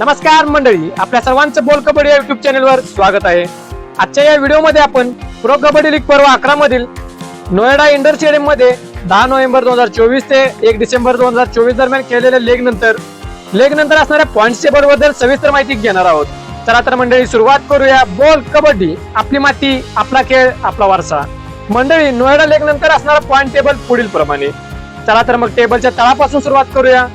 नमस्कार मंडळी आपल्या सर्वांचं बोल कबड्डी या युट्यूब चॅनलवर स्वागत आहे. आजच्या या व्हिडिओमध्ये आपण प्रो कबड्डी लीग पर्व अकरा मधील नोएडा इंडोर स्टेडियममध्ये दहा नोव्हेंबर दोन हजार चोवीस ते एक डिसेंबर दोन हजार चोवीस दरम्यान केलेल्या लेग नंतर लेग नंतर असणाऱ्या पॉईंट टेबलबद्दल सविस्तर माहिती घेणार आहोत. चला तर मंडळी सुरुवात करूया. बोल कबड्डी आपली माती आपला खेळ आपला वारसा. मंडळी नोएडा लेग नंतर असणारा पॉईंट टेबल पुढील प्रमाणे चला तर मग टेबलच्या तळापासून सुरुवात करूया.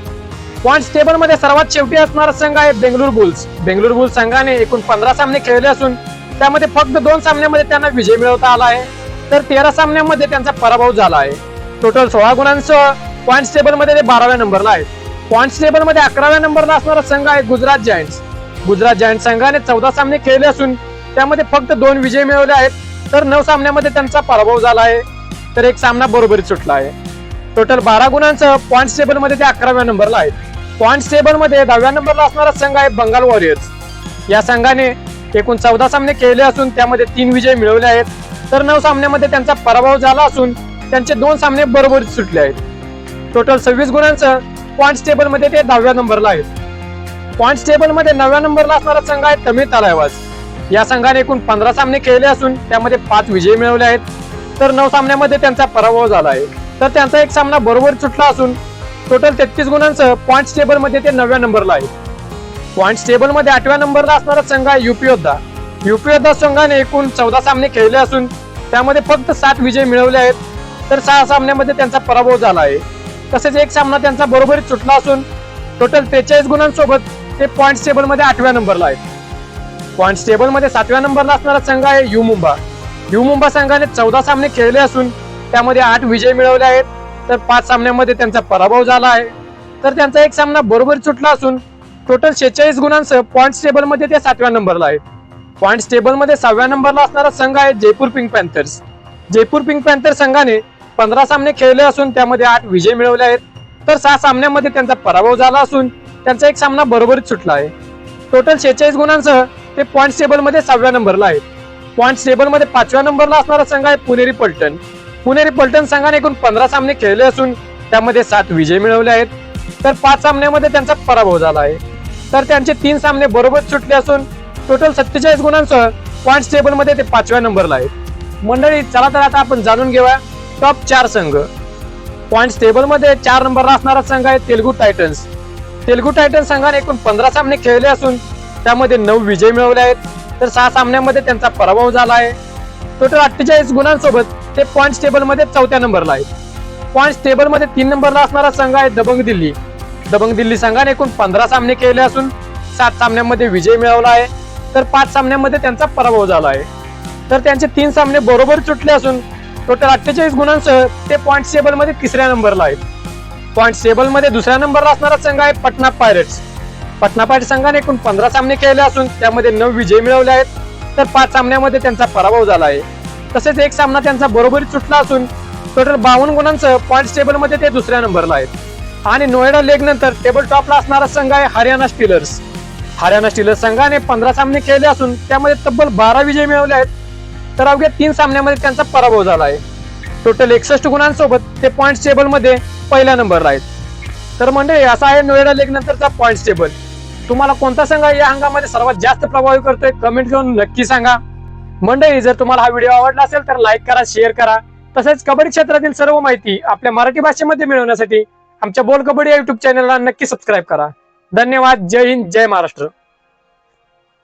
पॉइंट टेबलमध्ये सर्वात शेवटी असणारा संघ आहे बेंगलोर बुल्स. बेंगलोर बुल्स संघाने एकूण पंधरा सामने खेळले असून त्यामध्ये फक्त दोन सामन्यामध्ये त्यांना विजय मिळवता आला आहे. तर तेरा सामन्यामध्ये त्यांचा पराभव झाला आहे. टोटल सोळा गुणांसह पॉइंट टेबलमध्ये ते बाराव्या नंबरला आहेत. पॉईंट टेबलमध्ये अकराव्या नंबरला असणारा संघ आहे गुजरात जायंट्स गुजरात जायंट संघाने चौदा सामने खेळले असून त्यामध्ये फक्त दोन विजय मिळवले आहेत. तर नऊ सामन्यामध्ये त्यांचा पराभव झाला आहे. तर एक सामना बरोबरी सुटला आहे. टोटल बारा गुणांसह पॉइंट टेबलमध्ये ते अकराव्या नंबरला आहेत. पॉईंट टेबलमध्ये दहाव्या नंबरला असणारा संघ आहे बंगाल वॉरियर्स. या संघाने एकूण चौदा सामने खेळले असून त्यामध्ये तीन विजय मिळवले आहेत. तर नऊ सामन्यामध्ये त्यांचा पराभव झाला असून त्यांचे दोन सामने बरोबर सुटले आहेत. टोटल सव्वीस गुणांचं पॉईंट टेबलमध्ये ते दहाव्या नंबरला आहेत. पॉईंट टेबलमध्ये नवव्या नंबरला असणारा संघ आहे तमिळ तालायवास. या संघाने एकूण पंधरा सामने खेळले असून त्यामध्ये पाच विजय मिळवले आहेत. तर नऊ सामन्यामध्ये त्यांचा पराभव झाला आहे. तर त्यांचा एक सामना बरोबर सुटला असून टोटल तेहतीस गुणांसह पॉईंट्स टेबलमध्ये ते नवव्या नंबरला आहे. पॉईंट टेबलमध्ये आठव्या नंबरला असणारा संघ आहे युपी योद्धा. युपी योद्धा संघाने एकूण चौदा सामने खेळले असून त्यामध्ये फक्त सात विजय मिळवले आहेत. तर सहा सामन्यामध्ये त्यांचा पराभव झाला आहे. तसेच एक सामना त्यांचा बरोबरीत सुटला असून टोटल त्रेचाळीस गुणांसोबत ते पॉइंट टेबलमध्ये आठव्या नंबरला आहेत पॉईंट टेबलमध्ये सातव्या नंबरला असणारा संघ आहे यू मुंबा. यू मुंबा संघाने चौदा सामने खेळले असून त्यामध्ये आठ विजय मिळवले आहेत. तर पाच सामन्यामध्ये त्यांचा पराभव झाला आहे. तर त्यांचा एक सामना बरोबर सुटला असून टोटल शेहेचाळीस गुणांसह पॉईंट टेबलमध्ये ते सातव्या नंबरला आहेत पॉईंट टेबलमध्ये सहाव्या नंबरला असणारा संघ आहे Jaipur pink panthers. Jaipur pink panther संघाने पंधरा सामने खेळले असून त्यामध्ये आठ विजय मिळवले आहेत. तर सहा सामन्यामध्ये त्यांचा पराभव झाला असून त्यांचा एक सामना बरोबरीत सुटला आहे. टोटल शेहेचाळीस गुणांसह ते पॉईंट टेबलमध्ये सहाव्या नंबरला आहेत. पॉईंट टेबलमध्ये पाचव्या नंबरला असणारा संघ आहे पुणेरी पलटण. पुणेरी पलटण संघाने एकूण पंधरा सामने खेळले असून त्यामध्ये सात विजय मिळवले आहेत. तर पाच सामन्यामध्ये त्यांचा पराभव झाला आहे. तर त्यांचे तीन सामने बरोबर सुटले असून टोटल सत्तेचाळीस गुणांसह पॉईंट टेबलमध्ये ते पाचव्या नंबरला आहेत. मंडळी चला तर आता आपण जाणून घेऊया टॉप चार संघ. पॉईंट टेबलमध्ये चार नंबरला असणारा संघ आहे तेलगू टायटन्स तेलगू टायटन्स संघाने एकूण पंधरा सामने खेळले असून त्यामध्ये नऊ विजय मिळवले आहेत. तर सहा सामन्यामध्ये त्यांचा पराभव झाला आहे. टोटल अठ्ठेचाळीस गुणांसोबत ते पॉईंट टेबलमध्ये चौथ्या नंबरला आहेत. पॉईंट टेबलमध्ये तीन नंबरला असणारा संघ आहे दबंग दिल्ली. दबंग दिल्ली संघाने एकूण पंधरा सामने केले असून सात सामन्यांमध्ये विजय मिळवला आहे. तर पाच सामन्यांमध्ये त्यांचा पराभव झाला आहे. तर त्यांचे तीन सामने बरोबर चुटले असून टोटल अठ्ठेचाळीस गुणांसह ते पॉईंट टेबलमध्ये तिसऱ्या नंबरला आहेत. पॉईंट टेबलमध्ये दुसऱ्या नंबरला असणारा संघ आहे पटना पायरेट्स पटना पायरेट्स संघाने एकूण पंधरा सामने खेळले असून त्यामध्ये नऊ विजय मिळवले आहेत. तर पाच सामन्यामध्ये त्यांचा पराभव झाला आहे. तसेच एक सामना त्यांचा बरोबरीत सुटला असून टोटल बावन्न गुणांचं पॉईंट टेबलमध्ये ते दुसऱ्या नंबरला आहेत. आणि नोएडा लेग नंतर टेबल टॉपला असणारा संघ आहे हरियाणा स्टीलर्स हरियाणा स्टीलर्स संघाने पंधरा सामने खेळले असून त्यामध्ये तब्बल बारा विजय मिळवले आहेत. तर अवघ्या तीन सामन्यामध्ये त्यांचा पराभव झाला आहे. टोटल एकसष्ट गुणांसोबत ते पॉईंट टेबलमध्ये पहिल्या नंबरला आहेत. तर म्हणजे असा आहे नोएडा लेग नंतरचा पॉईंट टेबल तुम्हाला कोणता संघ या हंगामध्ये सर्वात जास्त प्रभावित करतोय? कमेंट करून नक्की सांगा. मंडळी जर तुम्हाला हा व्हिडिओ आवडला असेल तर लाईक करा शेअर करा. तसेच कबड्डी क्षेत्रातील सर्व माहिती आपल्या मराठी भाषेमध्ये मिळवण्यासाठी आमच्या बोल कबड्डी या युट्यूब चॅनलला नक्की सबस्क्राईब करा. धन्यवाद. जय हिंद जय महाराष्ट्र.